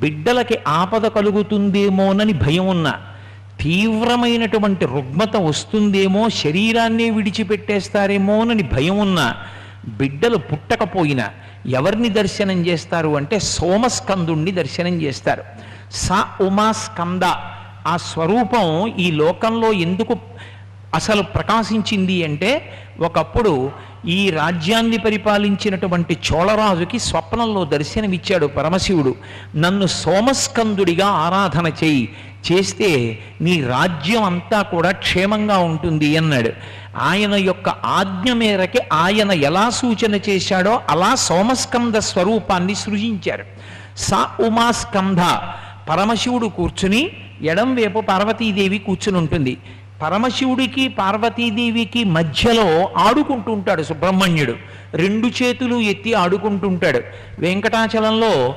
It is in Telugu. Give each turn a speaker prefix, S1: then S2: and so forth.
S1: బిడ్డలకి ఆపద కలుగుతుందేమోనని భయం ఉన్న తీవ్రమైనటువంటి రుగ్మత వస్తుందేమో శరీరాన్నే విడిచిపెట్టేస్తారేమోనని భయం ఉన్న బిడ్డలు పుట్టకపోయినా ఎవరిని దర్శనం చేస్తారు అంటే సోమస్కందుణ్ణి దర్శనం చేస్తారు. స ఉమా స్కంద ఆ స్వరూపం ఈ లోకంలో ఎందుకు అసలు ప్రకాశించింది అంటే ఒకప్పుడు ఈ రాజ్యాన్ని పరిపాలించినటువంటి చోళరాజుకి స్వప్నంలో దర్శనమిచ్చాడు పరమశివుడు. నన్ను సోమస్కందుడిగా ఆరాధన చేయి. చేస్తే నీ రాజ్యం అంతా కూడా క్షేమంగా ఉంటుంది అన్నాడు. ఆయన యొక్క ఆజ్ఞ మేరకి ఆయన ఎలా సూచన చేశాడో అలా సోమస్కంద స్వరూపాన్ని సృజించారు. సా ఉమాస్కంధ. పరమశివుడు కూర్చుని ఎడం వైపు పార్వతీదేవి కూర్చుని ఉంటుంది పరమశివుడికి పార్వతీదేవికి మధ్యలో ఆడుకుంటూ ఉంటాడు సుబ్రహ్మణ్యుడు. రెండు చేతులు ఎత్తి ఆడుకుంటుంటాడు. వెంకటాచలంలో